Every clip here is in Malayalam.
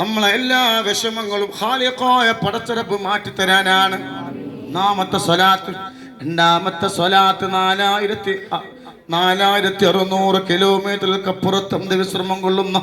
നമ്മളെ എല്ലാ വിഷമങ്ങളും ഹാലിക്കായ പടച്ചിറപ്പ് മാറ്റിത്തരാനാണ്. നാമത്തെ സ്വലാത്ത് രണ്ടാമത്തെ സ്വലാത്ത് നാലായിരത്തി നാലായിരത്തി അറുന്നൂറ് കിലോമീറ്ററുകൾക്കപ്പുറത്തും വിശ്രമം കൊള്ളുന്ന?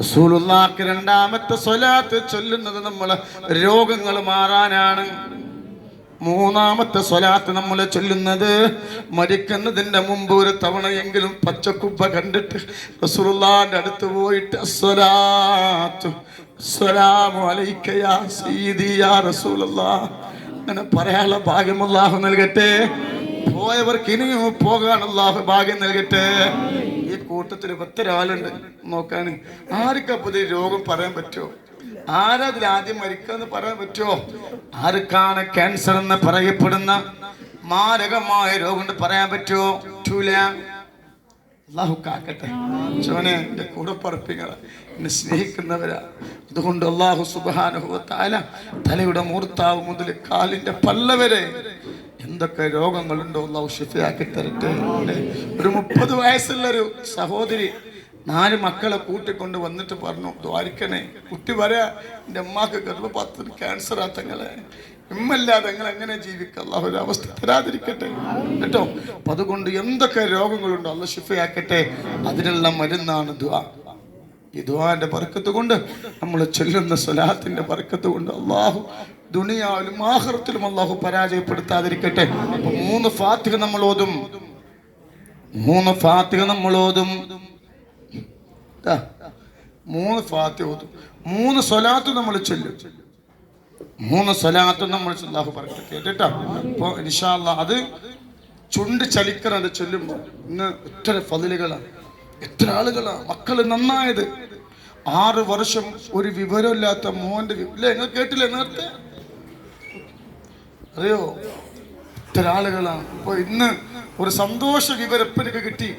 റസൂലുള്ളാക്ക് രണ്ടാമത്തെ സ്വലാത്ത് ചൊല്ലുന്നത് നമ്മൾ രോഗങ്ങൾ മാറാനാണ്. മൂന്നാമത്തെ സ്വലാത്ത് നമ്മൾ ചൊല്ലുന്നത് മരിക്കുന്നതിന്റെ മുമ്പ് ഒരു തവണയെങ്കിലും പച്ചക്കുപ്പ കണ്ടിട്ട് റസൂലുള്ളാന്റെ അടുത്ത് പോയിട്ട് അസ്സലാത്തു അസ്സലാമു അലൈക്കയാ യാ സയ്യിദി യാ റസൂലുള്ളാ അങ്ങനെ പറയാനുള്ള ഭാഗ്യം അല്ലാഹു നൽകട്ടെ. പോയവർക്ക് ഇനിയും പോകാൻ അല്ലാഹു ഭാഗ്യം നൽകട്ടെ. ഈ കൂട്ടത്തിൽ പത്തൊരാളുണ്ട് നോക്കാൻ ആർക്കാ പുതിയ രോഗം പറയാൻ പറ്റുമോ ആരാ അതിൽ ആദ്യം മരിക്കാന്ന് പറയാൻ പറ്റുമോ? ആർക്കാണ് ക്യാൻസർ എന്ന് പറയപ്പെടുന്ന മാരകമായ രോഗം പറയാൻ പറ്റുമോ? പറ്റൂല. അള്ളാഹു കാക്കട്ടെ. ചോനെ എന്റെ കൂടെ പറപ്പിങ്ങളെ എന്നെ സ്നേഹിക്കുന്നവരാ. അതുകൊണ്ട് അള്ളാഹു സുബാനുഭവത്താല തലയുടെ മൂർത്താവ് മുതൽ കാലിന്റെ പല്ല വരെ എന്തൊക്കെ രോഗങ്ങളുണ്ടോ അള്ളാഹു ഷിഫയാക്കി തരട്ടെ? ഒരു മുപ്പത് വയസ്സുള്ള ഒരു സഹോദരി നാല് മക്കളെ കൂട്ടിക്കൊണ്ട് വന്നിട്ട് പറഞ്ഞു ദ്വാരിക്കണേ കുട്ടി വരാ എന്റെ അമ്മയ്ക്ക് ഗർഭപാത്രത്തിൽ ക്യാൻസർ ആത്തങ്ങളെ തങ്ങളെ. ഇമ്മല്ലാതെ നിങ്ങൾ എങ്ങനെ ജീവിക്കുക അള്ളാഹു ഒരു അവസ്ഥ തരാതിരിക്കട്ടെ. കേട്ടോ? അപ്പൊ അതുകൊണ്ട് എന്തൊക്കെ രോഗങ്ങളുണ്ടോ അല്ല ഷിഫയാക്കട്ടെ അതിനുള്ള മരുന്നാണ് ദ്വാ. ഈ ദ്വാന്റെ പറക്കത്ത് കൊണ്ട് നമ്മൾ ചൊല്ലുന്ന സ്വലാത്തിന്റെ പറക്കത്ത് കൊണ്ട് അള്ളാഹു ദുനിയാവിലും ആഹ്റത്തിലും അള്ളാഹു പരാജയപ്പെടുത്താതിരിക്കട്ടെ. മൂന്ന് ഫാത്തിക നമ്മൾ ഓതും. മൂന്ന് ഫാത്തിക നമ്മൾ ഓതും. മൂന്ന് ഫാത്തി ഓതും. മൂന്ന് സ്വലാത്ത് നമ്മൾ ചൊല്ലും. മൂന്ന് സ്വലാത്ത് നമ്മൾ അള്ളാഹു പറഞ്ഞു കേട്ടോ അപ്പോൾ ഇൻഷാല്ല അത് ചുണ്ട് ചലിക്കണം അത് ചൊല്ലുമ്പോൾ ഇന്ന് എത്ര ഫതിലുകളാണ് എത്ര ആളുകളാണ് മക്കൾ നന്നായത്. ആറ് വർഷം ഒരു വിവരമില്ലാത്ത മോന്റെ ഇല്ല നിങ്ങൾ കേട്ടില്ലേ നേരത്തെ? അറിയോ? ഇത്ര ആളുകളാണ് അപ്പൊ ഇന്ന് ഒരു സന്തോഷ വിവരം എനിക്ക് കിട്ടി.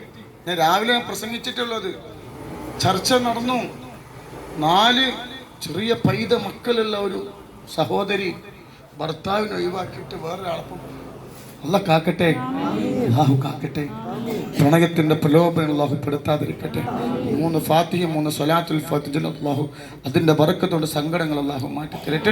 ഞാൻ രാവിലെ പ്രസംഗിച്ചിട്ടുള്ളത് ചർച്ച നടന്നു. നാല് ചെറിയ പൈത മക്കളുള്ള ഒരു സഹോദരി ഭർത്താവിനെ ഒഴിവാക്കിയിട്ട് വേറൊരാളപ്പം അല്ല കാക്കട്ടെ അള്ളാഹു കാക്കട്ടെ. പ്രണയത്തിന്റെ പ്രലോഭനം അള്ളാഹു പെടുത്താതിരിക്കട്ടെ. മൂന്ന് ഫാത്തിഹ മൂന്ന് സൊലാത്തുൽ ഫാത്തിഹ അള്ളാഹു. അതിന്റെ ബറക്കത്തോട് സങ്കടങ്ങൾ അള്ളാഹു മാറ്റി തരട്ടെ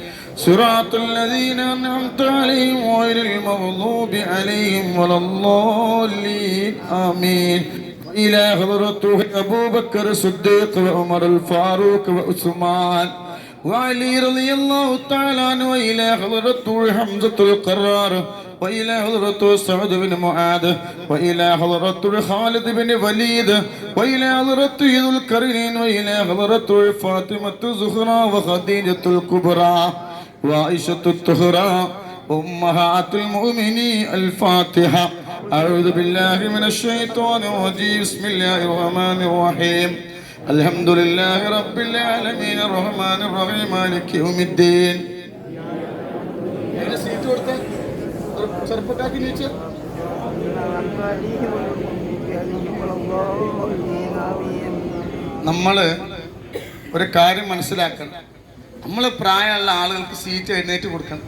صراط الذين أنعمت عليهم غير المغضوب عليهم ولا الضالين. آمين. إلى حضرته أبو بكر الصديق وعمر الفاروق وعثمان وعلي رضي الله تعالى عنه وإلى حضرته حمزة القرار وإلى حضرته سعد بن معاذ وإلى حضرته خالد بن وليد وإلى حضرته ذو القرنين وإلى حضرته فاطمة الزهراء وخديجة الكبرى. وعائشة الطهرى أمهات المؤمنين الفاتحة أعوذ بالله من الشيطان الرجيم بسم الله الرحمن الرحيم الحمد لله رب العالمين الرحمن الرحيم مالك يوم الدين നമ്മൾ ഒരു കാര്യം മനസ്സിലാക്കണം നമ്മൾ പ്രായമുള്ള ആളുകൾക്ക് സീറ്റ് എഴുന്നേറ്റ് കൊടുക്കണം.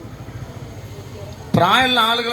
പ്രായമുള്ള ആളുകൾ